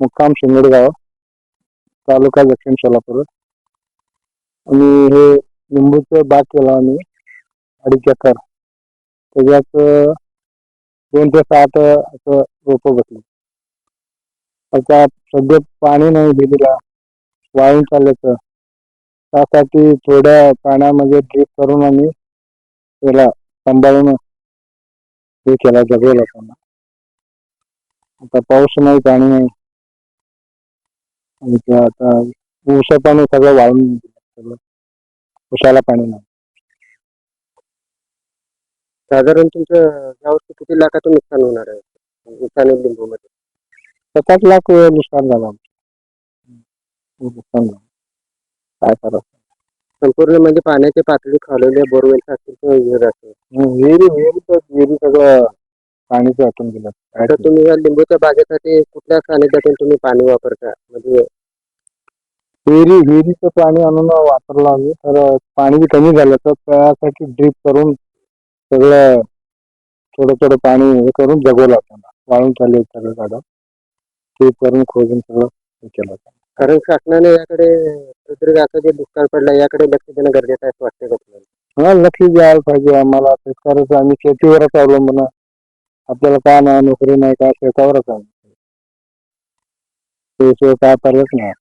मुक्काम शिंगडगाव तालुका दक्षिण सोलापूर. आणि हे लिंबूचं बाग केला आम्ही अडीच एकर. त्याच्यात दोन ते सात असं रोपं बसली. आता सध्या पाणी नाही दिलेला वाळून चालल्याचं. त्यासाठी थोड्या पाण्यामध्ये ड्रीप करून आम्ही त्याला सांभाळून हे केला जगवला त्यांना आता पाऊस नाही पाणी नाही. आणि आता उशा पाणी सगळं वाळून गेलं सगळं पाणी नाही. साधारण तुमचं यावर्षी किती लाखाचं नुकसान होणार आहे? नुकसान लिंबू मध्ये सात लाख नुकसान झालं आमचं. नुकसान झालं. काय करायचं संपूर्ण म्हणजे पाण्याची पातळी खालवली बोरवेल असतील किंवा विहीर असेल विहिरी विहिरी तर विहिरी सगळं पाणीच वाटून गेलं. आता तुम्ही या लिंबूच्या बागेसाठी कुठल्या सानिध्यातून तुम्ही पाणी वापरता? म्हणजे विहिरी विहिरीचं पाणी आणून वापरलं आम्ही. तर पाणी बी कमी झालं तर त्यासाठी ड्रीप करून सगळं थोडं थोडं पाणी हे करून जगवलं त्यांना वाळून चालले सगळं गाडा ड्रीप करून खोदून सगळं हे केलं कारण शासनाने याकडे आता जे दुष्काळ पडला याकडे लक्ष देणं गरजेचं आहे असं वाटतं का तुम्हाला? हा लक्ष द्यायला पाहिजे आम्हाला. शेतकऱ्याचं आम्ही शेतीवरच अवलंबून आहे. आपल्याला काय नाही नोकरी नाही काय शेतावरच आहे. त्याशिवाय काय पर्यायच नाही.